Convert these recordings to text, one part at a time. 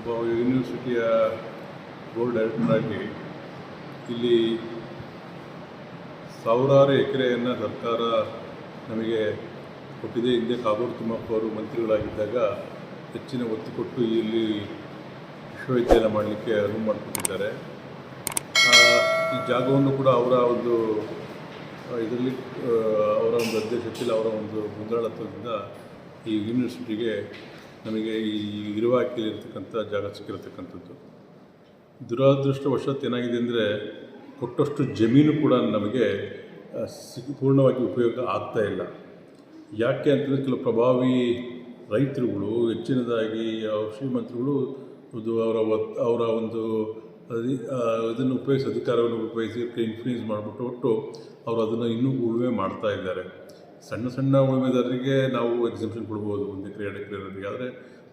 ಒಬ್ಬ ಯೂನಿವರ್ಸಿಟಿಯ board director ಆಗಿ ಇಲ್ಲಿ ಸಾವಿರಾರು ಎಕರೆಯನ್ನು ಸರ್ಕಾರ ನಮಗೆ ಕೊಟ್ಟಿದೆ. ಹಿಂದೆ ಕಾಗೋಡು ತಿಮ್ಮಪ್ಪ ಅವರು ಮಂತ್ರಿಗಳಾಗಿದ್ದಾಗ ಹೆಚ್ಚಿನ ಒತ್ತು ಕೊಟ್ಟು ಇಲ್ಲಿ ವಿಶ್ವವಿದ್ಯಾಲಯ ಮಾಡಲಿಕ್ಕೆ ಅನುವು ಮಾಡಿಕೊಟ್ಟಿದ್ದಾರೆ. ಈ ಜಾಗವನ್ನು ಕೂಡ ಅವರ ಒಂದು ಇದರಲ್ಲಿ ಅವರ ಒಂದು ಅಧ್ಯಕ್ಷತೆಯಲ್ಲಿ ಅವರ ಒಂದು ಮುಂದಾಳತ್ವದಿಂದ ಈ ಯೂನಿವರ್ಸಿಟಿಗೆ ನಮಗೆ ಈ ಇರುವಾಕಿಲಿರ್ತಕ್ಕಂಥ ಜಾಗ ಸಿಕ್ಕಿರತಕ್ಕಂಥದ್ದು. ದುರದೃಷ್ಟವಶಾತ್ ಏನಾಗಿದೆ ಅಂದರೆ ಕೊಟ್ಟಷ್ಟು ಜಮೀನು ಕೂಡ ನಮಗೆ ಪೂರ್ಣವಾಗಿ ಉಪಯೋಗ ಆಗ್ತಾ ಇಲ್ಲ. ಯಾಕೆ ಅಂತಂದರೆ ಕೆಲವು ಪ್ರಭಾವಿ ರೈತರುಗಳು, ಹೆಚ್ಚಿನದಾಗಿ ಶ್ರೀಮಂತರುಗಳು, ಅದು ಅವರ ಅವರ ಒಂದು ಇದನ್ನು ಉಪಯೋಗಿಸಿ, ಅಧಿಕಾರವನ್ನು ಉಪಯೋಗಿಸಿ ಇನ್ಫ್ಲೂಯೆನ್ಸ್ ಮಾಡಿಬಿಟ್ಟು ಒಟ್ಟು ಅವರು ಅದನ್ನು ಇನ್ನೂ ಉಳುಮೆ ಮಾಡ್ತಾ ಇದ್ದಾರೆ. ಸಣ್ಣ ಸಣ್ಣ ಉಳುಮೆದಾರರಿಗೆ ನಾವು ಎಕ್ಸಿಬಿಷನ್ ಕೊಡ್ಬೋದು, ಒಂದು ಎಕರೆ, ಎರಡು ಎಕರೆ ಇರೋರಿಗೆ. ಆದರೆ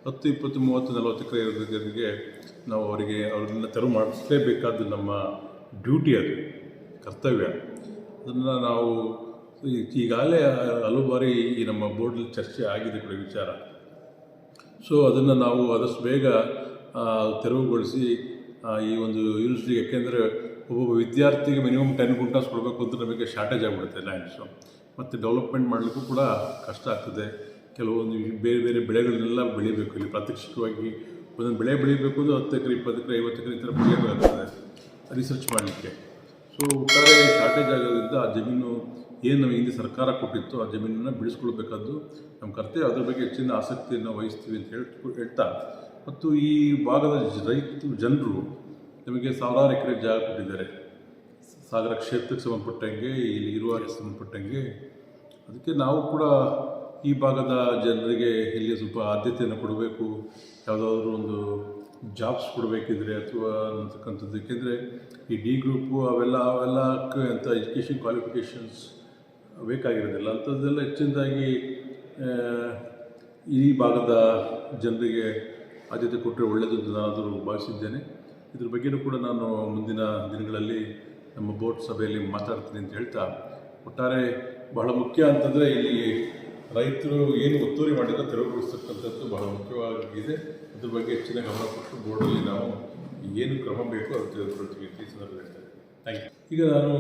ಹತ್ತು, ಇಪ್ಪತ್ತು, ಮೂವತ್ತು, ನಲವತ್ತು ಎಕರೆ ಇರೋರಿಗೆ ನಾವು ಅವರಿಗೆ ಅವ್ರನ್ನ ತೆರವು ಮಾಡಿಸಲೇಬೇಕಾದ್ದು ನಮ್ಮ ಡ್ಯೂಟಿ ಅದು, ಕರ್ತವ್ಯ. ಅದನ್ನು ನಾವು ಈಗಾಗಲೇ ಹಲವು ಬಾರಿ ಈ ನಮ್ಮ ಬೋರ್ಡಲ್ಲಿ ಚರ್ಚೆ ಆಗಿದೆ ಕೂಡ ವಿಚಾರ. ಸೊ ಅದನ್ನು ನಾವು ಆದಷ್ಟು ಬೇಗ ತೆರವುಗೊಳಿಸಿ ಈ ಒಂದು ಯೂನಿವರ್ಸಿಟಿಗೆ ಯಾಕೆಂದರೆ ಒಬ್ಬೊಬ್ಬ ವಿದ್ಯಾರ್ಥಿಗೆ ಮಿನಿಮಮ್ ಟೆನ್ ಕುಂಟಾಸ್ ಕೊಡಬೇಕು ಅಂತ ನಮಗೆ ಶಾರ್ಟೇಜ್ ಆಗಿಬಿಡುತ್ತೆ ಲ್ಯಾಂಡ್ಸು ಮತ್ತು ಡೆವಲಪ್ಮೆಂಟ್ ಮಾಡಲಿಕ್ಕೂ ಕೂಡ ಕಷ್ಟ ಆಗ್ತದೆ. ಕೆಲವೊಂದು ಬೇರೆ ಬೇರೆ ಬೆಳೆಗಳನ್ನೆಲ್ಲ ಬೆಳಿಬೇಕು. ಇಲ್ಲಿ ಪ್ರಾತ್ಯಕ್ಷಿಕವಾಗಿ ಒಂದೊಂದು ಬೆಳೆ ಬೆಳಿಬೇಕು ಅಂದರೆ ಹತ್ತು ಎಕರೆ, ಇಪ್ಪತ್ತು ಎಕರೆ, ಐವತ್ತು ಎಕರೆ ಈ ಥರ ಬೆಳೆಯಬೇಕಾಗ್ತದೆ ರಿಸರ್ಚ್ ಮಾಡಲಿಕ್ಕೆ. ಸೊ ಒಟ್ಟಾರೆ ಶಾರ್ಟೇಜ್ ಆಗೋದ್ರಿಂದ ಆ ಜಮೀನು ಏನು ನಮಗೆ ಹಿಂದೆ ಸರ್ಕಾರ ಕೊಟ್ಟಿತ್ತು ಆ ಜಮೀನನ್ನು ಬಿಡಿಸ್ಕೊಳ್ಬೇಕಾದ್ದು ನಮ್ಮ ಕರ್ತವ್ಯ. ಅದ್ರ ಬಗ್ಗೆ ಹೆಚ್ಚಿನ ಆಸಕ್ತಿಯನ್ನು ವಹಿಸ್ತೀವಿ ಅಂತ ಹೇಳ್ ಹೇಳ್ತಾ. ಮತ್ತು ಈ ಭಾಗದ ರೈತ, ಜನರು ನಮಗೆ ಸಾವಿರಾರು ಎಕರೆ ಜಾಗ ಕೊಟ್ಟಿದ್ದಾರೆ. ಸಾಗರ ಕ್ಷೇತ್ರಕ್ಕೆ ಸಂಬಂಧಪಟ್ಟಂಗೆ, ಇಲ್ಲಿ ಇರುವಾಗೆ ಸಂಬಂಧಪಟ್ಟಂಗೆ, ಅದಕ್ಕೆ ನಾವು ಕೂಡ ಈ ಭಾಗದ ಜನರಿಗೆ ಇಲ್ಲಿ ಸ್ವಲ್ಪ ಆದ್ಯತೆಯನ್ನು ಕೊಡಬೇಕು, ಯಾವುದಾದ್ರೂ ಒಂದು ಜಾಬ್ಸ್ ಕೊಡಬೇಕಿದ್ರೆ ಅಥವಾ ಅನ್ನತಕ್ಕಂಥದ್ದು. ಏಕೆಂದರೆ ಈ ಡಿ ಗ್ರೂಪು ಅವೆಲ್ಲ ಅವೆಲ್ಲ ಅಂತ ಎಜುಕೇಷನ್ ಕ್ವಾಲಿಫಿಕೇಷನ್ಸ್ ಬೇಕಾಗಿರೋದಿಲ್ಲ. ಅಂಥದ್ದೆಲ್ಲ ಹೆಚ್ಚಿನದಾಗಿ ಈ ಭಾಗದ ಜನರಿಗೆ ಆದ್ಯತೆ ಕೊಟ್ಟರೆ ಒಳ್ಳೆಯದು ಅಂತ ನಾನಾದರೂ ಭಾವಿಸಿದ್ದೇನೆ. ಇದ್ರ ಬಗ್ಗೆಯೂ ಕೂಡ ನಾನು ಮುಂದಿನ ದಿನಗಳಲ್ಲಿ ನಮ್ಮ ಬೋರ್ಡ್ ಸಭೆಯಲ್ಲಿ ಮಾತಾಡ್ತೀನಿ ಅಂತ ಹೇಳ್ತಾ, ಒಟ್ಟಾರೆ ಬಹಳ ಮುಖ್ಯ ಅಂತಂದರೆ ಇಲ್ಲಿ ರೈತರು ಏನು ಒತ್ತುವರಿ ಮಾಡಿದ್ರೆ ತೆರವುಗೊಳಿಸ್ತಕ್ಕಂಥದ್ದು ಬಹಳ ಮುಖ್ಯವಾಗಿದೆ. ಅದ್ರ ಬಗ್ಗೆ ಹೆಚ್ಚಿನ ಗಮನ ಕೊಟ್ಟು ಬೋರ್ಡಲ್ಲಿ ನಾವು ಏನು ಕ್ರಮ ಬೇಕೋ ಅದು ತೆಗೆದುಕೊಳ್ತೀವಿ ಅಂತ ಈ ಸಂದರ್ಭದಲ್ಲಿ ಥ್ಯಾಂಕ್ ಯು ಈಗ ನಾನು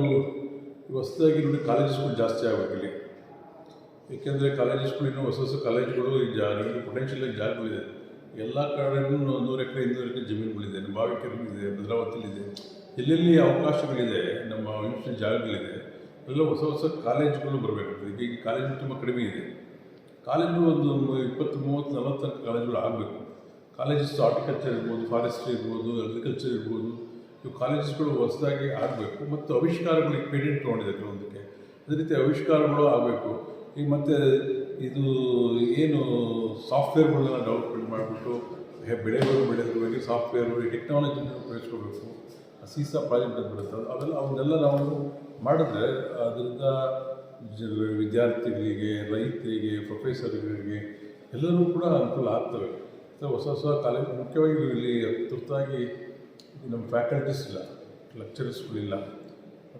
ಹೊಸದಾಗಿ ನೋಡಿ ಕಾಲೇಜಸ್ಗಳು ಜಾಸ್ತಿ ಆಗಬೇಕಿಲ್ಲಿ ಏಕೆಂದರೆ ಕಾಲೇಜಸ್ಗಳು ಇನ್ನೂ ಹೊಸ ಹೊಸ ಕಾಲೇಜುಗಳು ಈ ಜಾ ನಿಮಗೆ ಪೊಟೆನ್ಷಿಯಲ್ ಜಾಗಗಳಿದೆ. ಎಲ್ಲ ಕಡೆಯೂ ನೂರು ಎಕರೆ, ಇನ್ನೂರು ಎಕರೆ ಜಮೀನುಗಳಿದೆ, ನಮ್ಮ ಬಾವಿಕೆರೆಗಳಿದೆ ಭದ್ರಾವತಿಲಿದೆ. ಎಲ್ಲೆಲ್ಲಿ ಅವಕಾಶಗಳಿದೆ, ನಮ್ಮ ಯೂನಿವರ್ಸಿಟಿ ಜಾಗಗಳಿದೆ, ಎಲ್ಲ ಹೊಸ ಹೊಸ ಕಾಲೇಜುಗಳು ಬರಬೇಕು ಈಗ ಕಾಲೇಜು ತುಂಬ ಕಡಿಮೆ ಇದೆ. ಕಾಲೇಜು ಒಂದು ಇಪ್ಪತ್ತು, ಮೂವತ್ತು, ನಲವತ್ತು ತನಕ ಕಾಲೇಜುಗಳು ಆಗಬೇಕು. ಕಾಲೇಜಸ್ ಹಾರ್ಟಿಕಲ್ಚರ್ ಇರ್ಬೋದು, ಫಾರೆಸ್ಟ್ರಿ ಇರ್ಬೋದು, ಅಗ್ರಿಕಲ್ಚರ್ ಇರ್ಬೋದು, ಇವು ಕಾಲೇಜಸ್ಗಳು ಹೊಸದಾಗಿ ಆಗಬೇಕು. ಮತ್ತು ಆವಿಷ್ಕಾರಗಳಿಗೆ ಪೇಟೆಂಟ್ ತೊಗೊಂಡಿದೆ ಕೆಲವೊಂದಕ್ಕೆ. ಅದೇ ರೀತಿ ಆವಿಷ್ಕಾರಗಳು ಆಗಬೇಕು. ಈಗ ಮತ್ತು ಇದು ಏನು ಸಾಫ್ಟ್ವೇರ್ಗಳನ್ನ ಡೆವಲಪ್ಮೆಂಟ್ ಮಾಡಿಬಿಟ್ಟು ಬೆಳೆಗಳು ಬೆಳೆಯೋದ್ರ ಬಗ್ಗೆ ಸಾಫ್ಟ್ವೇರು ಈ ಟೆಕ್ನಾಲಜಿನ ಉಪಯೋಗಿಸ್ಕೋಬೇಕು. ಸೀಸಾ ಪ್ರಾಜೆಕ್ಟ್ ಅಂತ ಬರುತ್ತೆ. ಅವೆಲ್ಲ, ಅವನ್ನೆಲ್ಲ ನಾವು ಮಾಡಿದ್ರೆ ಅದರಿಂದ ವಿದ್ಯಾರ್ಥಿಗಳಿಗೆ, ರೈತರಿಗೆ ಪ್ರೊಫೆಸರ್ಗಳಿಗೆ ಎಲ್ಲರೂ ಕೂಡ ಅನುಕೂಲ ಆಗ್ತವೆ. ಮತ್ತು ಹೊಸ ಹೊಸ ಕಾಲೇಜು ಮುಖ್ಯವಾಗಿ ಇಲ್ಲಿ ತುರ್ತಾಗಿ ನಮ್ಮ ಫ್ಯಾಕಲ್ಟೀಸ್ ಇಲ್ಲ. ಲೆಕ್ಚರರ್ಸ್ಗಳಿಲ್ಲ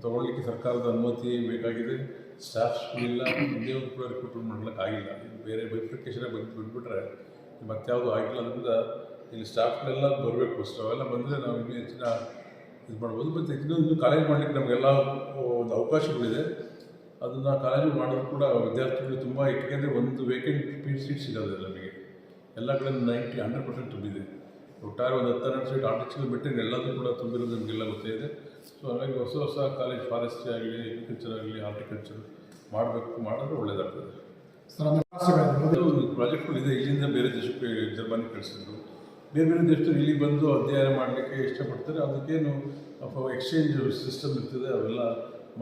ತಗೊಳ್ಳಿಕ್ಕೆ ಸರ್ಕಾರದ ಅನುಮತಿ ಬೇಕಾಗಿದೆ. ಸ್ಟಾಫ್ಸ್ಗಳಿಲ್ಲ ಒಂದು ಕೂಡ ರಿಕ್ರೂಟ್ಮೆಂಟ್ ಮಾಡ್ಲಿಕ್ಕಾಗಿಲ್ಲ ಇದು ಬೇರೆ ಬೈಫಿಕೇಶನ್ ಬಂದು ಬಿಟ್ಬಿಟ್ರೆ ಮತ್ಯಾವುದು ಆಗಿಲ್ಲ ಅದರಿಂದ ಇಲ್ಲಿ ಸ್ಟಾಫ್ಗಳೆಲ್ಲ ಬರಬೇಕು. ಅವೆಲ್ಲ ಬಂದರೆ ನಾವು ಇನ್ನೂ ಹೆಚ್ಚಿನ ಇದು ಮಾಡ್ಬೋದು. ಮತ್ತು ಇನ್ನೊಂದು ಇನ್ನೂ ಕಾಲೇಜ್ ಮಾಡಲಿಕ್ಕೆ ನಮಗೆಲ್ಲ ಒಂದು ಅವಕಾಶಗಳಿದೆ. ಅದನ್ನು ಕಾಲೇಜು ಮಾಡೋದು ಕೂಡ ವಿದ್ಯಾರ್ಥಿಗಳು ತುಂಬ ಏಕೆಂದರೆ ಒಂದು ವೇಕೆಂಟ್ ಪಿ ಸೀಟ್ ಸಿಗೋದಿಲ್ಲ ನಮಗೆ. ಎಲ್ಲ ಕಡೆ ನೈಂಟಿ ಹಂಡ್ರೆಡ್ ಪರ್ಸೆಂಟ್ ತುಂಬಿದೆ. ಒಟ್ಟಾರೆ ಒಂದು ಹತ್ತು ಹನ್ನೆರಡು ಸೀಟ್ ಆರ್ಟಿಕ್ಸ್ಗಳು ಬಿಟ್ಟರೆ ಎಲ್ಲದೂ ಕೂಡ ತುಂಬಿರೋದು ನಮಗೆಲ್ಲ ಗೊತ್ತೇ ಇದೆ. ಸೊ ಹಾಗಾಗಿ ಹೊಸ ಹೊಸ ಕಾಲೇಜ್ ಫಾರೆಸ್ಟ್ರಿ ಆಗಲಿ ಅಗ್ರಿಕಲ್ಚರ್ ಆಗಲಿ ಹಾರ್ಟಿಕಲ್ಚರ್ ಮಾಡಬೇಕು ಮಾಡಿದ್ರೆ ಒಳ್ಳೆಯದಾಗ್ತದೆ ಒಂದು ಅದು ಪ್ರಾಜೆಕ್ಟ್ಗಳಿದೆ ಇಲ್ಲಿಂದ ಬೇರೆ ದೇಶಕ್ಕೆ ಜರ್ಮನಿ ಕಳಿಸಿದ್ರು. ಬೇರೆ ಬೇರೆ ದೇಶದಲ್ಲಿ ಇಲ್ಲಿ ಬಂದು ಅಧ್ಯಯನ ಮಾಡಲಿಕ್ಕೆ ಇಷ್ಟಪಡ್ತಾರೆ. ಅದಕ್ಕೇನು ಎಕ್ಸ್ಚೇಂಜ್ ಸಿಸ್ಟಮ್ ಇರ್ತದೆ. ಅವೆಲ್ಲ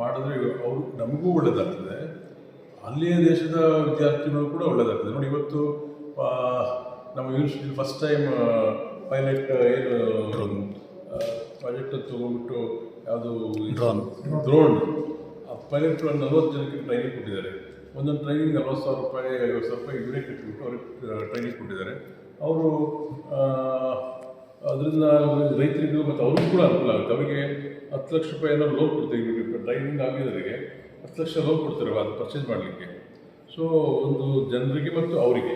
ಮಾಡಿದ್ರೆ ಅವರು ನಮಗೂ ಒಳ್ಳೇದಾಗ್ತದೆ. ಅಲ್ಲಿಯ ದೇಶದ ವಿದ್ಯಾರ್ಥಿಗಳು ಕೂಡ ಒಳ್ಳೆಯದಾಗ್ತದೆ ನೋಡಿ ಇವತ್ತು ನಮ್ಮ ಯೂನಿವರ್ಸಿಟಿ ಫಸ್ಟ್ ಟೈಮ್ ಪೈಲಟ್ ಏನು ಪ್ರಾಜೆಕ್ಟ್ ತೊಗೊಂಡ್ಬಿಟ್ಟು ಯಾವುದು ಡ್ರೋನ್ ಡ್ರೋನ್ ಆ ಪೈಲಟ್ ನಲ್ವತ್ತು ಜನಕ್ಕೆ ಟ್ರೈನಿಂಗ್ ಕೊಟ್ಟಿದ್ದಾರೆ. ಒಂದೊಂದು ಟ್ರೈನಿಂಗ್ ನಲ್ವತ್ತು ಸಾವಿರ ರೂಪಾಯಿ ಐವತ್ತು ಸಾವಿರ ರೂಪಾಯಿ ಇವರೇ ಕಟ್ಟಿಬಿಟ್ಟು ಅವ್ರಿಗೆ ಟ್ರೈನಿಂಗ್ ಕೊಟ್ಟಿದ್ದಾರೆ. ಅವರು ಅದರಿಂದ ರೈತರಿಗೂ ಮತ್ತು ಅವ್ರಿಗೂ ಕೂಡ ಅನುಕೂಲ ಆಗುತ್ತೆ. ಅವರಿಗೆ ಹತ್ತು ಲಕ್ಷ ರೂಪಾಯಿ ಏನೋ ಲೋನ್ ಕೊಡ್ತೀವಿ ಟ್ರೈನಿಂಗ್ ಆಗಿರೋರಿಗೆ ಹತ್ತು ಲಕ್ಷ ಲೋನ್ ಕೊಡ್ತಾರೆ ಅದು ಪರ್ಚೇಸ್ ಮಾಡಲಿಕ್ಕೆ. ಸೊ ಒಂದು ಜನರಿಗೆ ಮತ್ತು ಅವರಿಗೆ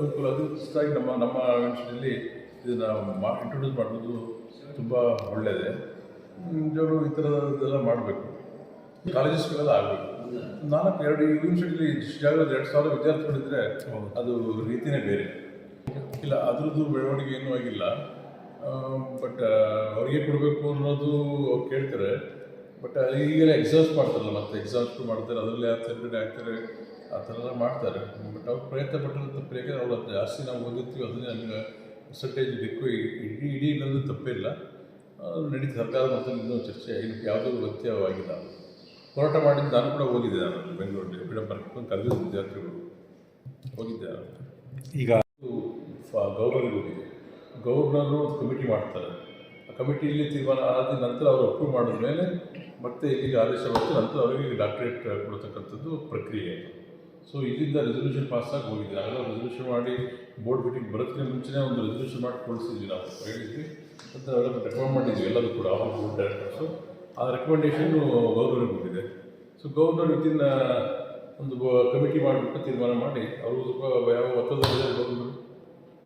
ಅನುಕೂಲ. ಅದು ಸಾಗಿ ನಮ್ಮ ನಮ್ಮ ಇನ್ಸ್ಟಿಟ್ಯೂಟಲ್ಲಿ ಇದನ್ನು ಮಾ ಇಂಟ್ರೊಡ್ಯೂಸ್ ಮಾಡೋದು ತುಂಬ ಒಳ್ಳೆಯದೇ ನಿಜವಾಗ್ಲೂ ಈ ಥರದ್ದೆಲ್ಲ ಮಾಡಬೇಕು. ಕಾಲೇಜಸ್ಗಳೆಲ್ಲ ಆಗಬೇಕು. ನಾಲ್ಕು, ಎರಡು ಯೂನಿವರ್ಸಿಟಿಲಿ ಜಾಗದಲ್ಲಿ ಎರಡು ಸಾವಿರ ವಿದ್ಯಾರ್ಥಿಗಳಿದ್ರೆ ಅದು ರೀತಿನೇ ಬೇರೆ. ಇಲ್ಲ, ಅದ್ರದ್ದು ಬೆಳವಣಿಗೆ ಏನೂ ಆಗಿಲ್ಲ. ಬಟ್ ಅವ್ರಿಗೆ ಕೊಡಬೇಕು ಅನ್ನೋದು ಅವ್ರು ಕೇಳ್ತಾರೆ. ಬಟ್ ಈಗೆಲ್ಲ ಎಕ್ಸಾಮ್ಸ್ ಮಾಡ್ತಾರಲ್ಲ, ಮತ್ತೆ ಎಕ್ಸಾಮ್ಸ್ ಮಾಡ್ತಾರೆ, ಅದರಲ್ಲಿ ಯಾವ ತೆರಗಡೆ ಆಗ್ತಾರೆ, ಆ ಥರ ಎಲ್ಲ ಮಾಡ್ತಾರೆ. ಬಟ್ ಅವ್ರು ಪ್ರಯತ್ನ ಪಟ್ಟರೆ ತಪ್ಪು ಅವ್ರು ಜಾಸ್ತಿ ನಾವು ಓದಿರ್ತೀವಿ, ಅದನ್ನೇ ನಮ್ಗೆ ಪರ್ಸೆಂಟೇಜ್ ಬೇಕು. ಇಡೀ ಇಡೀ ತಪ್ಪೇ ಅದು ನಡೀತು ಸರ್ಕಾರ ಮಟ್ಟದಲ್ಲಿ ಇನ್ನೂ ಚರ್ಚೆ ಇದಕ್ಕೆ ಯಾವುದೂ ವ್ಯತ್ಯವಾಗಿಲ್ಲ ಹೋರಾಟ ಮಾಡಿದ್ದು ನಾನು ಕೂಡ ಹೋಗಿದ್ದೆ ನಾನು ಬೆಂಗಳೂರಲ್ಲಿ ಫ್ರೀಡಮ್ ಪಾರ್ಕ್ ಕರೆದಿದ್ದು ವಿದ್ಯಾರ್ಥಿಗಳು. ಹೋಗಿದ್ದೆ ಈಗ ಗೌರ್ನರ್ಗೆ ಹೋಗಿದೆ ಗೌರ್ನರು ಕಮಿಟಿ ಮಾಡ್ತಾರೆ. ಆ ಕಮಿಟಿಯಲ್ಲಿ ತೀರ್ಮಾನ ಆದ ನಂತರ ಅವರು ಅಪ್ರೂವ್ ಮಾಡಿದ ಮೇಲೆ ಮತ್ತೆ ಇಲ್ಲಿಗೆ ಆದೇಶ ಬಂತು ನಂತರ ಅವರಿಗೆ ಡಾಕ್ಟರೇಟ್ ಕೊಡ್ತಕ್ಕಂಥದ್ದು ಪ್ರಕ್ರಿಯೆ ಸೊ ಇಲ್ಲಿಂದ ರೆಸಲ್ಯೂಷನ್ ಪಾಸ್ ಆಗಿ ಹೋಗಿದೆ. ಆಗ ರೆಸಲ್ಯೂಷನ್ ಮಾಡಿ ಬೋರ್ಡ್ ಮೀಟಿಂಗ್ ಬರೋದಕ್ಕೆ ಮುಂಚೆನೇ ಒಂದು ರೆಸಲ್ಯೂಷನ್ ಮಾಡಿ ಕೊಡಿಸಿದ್ವಿ ನಾವು. ಹೇಳಿದ್ವಿ. ಅವೆಲ್ಲ ರೆಕಮೆಂಡ್ ಮಾಡಿದ್ವಿ. ಎಲ್ಲರೂ ಕೂಡ ಆಲ್ ಬೋರ್ಡ್ ಡೈರೆಕ್ಟರ್ಸು ಆ ರೆಕಮೆಂಡೇಷನ್ನು ಗೌರ್ನರ್ಗೆ ಕೊಟ್ಟಿದೆ. ಸೊ ಗೌರ್ನರ್ ವಿತಿನ್ ಒಂದು ಕಮಿಟಿ ಮಾಡಿಬಿಟ್ಟು ತೀರ್ಮಾನ ಮಾಡಿ, ಅವರು ಸ್ವಲ್ಪ ಯಾವ ಒತ್ತಡದಲ್ಲಿದ್ದಾರೆ ಗೌರ್ನರ್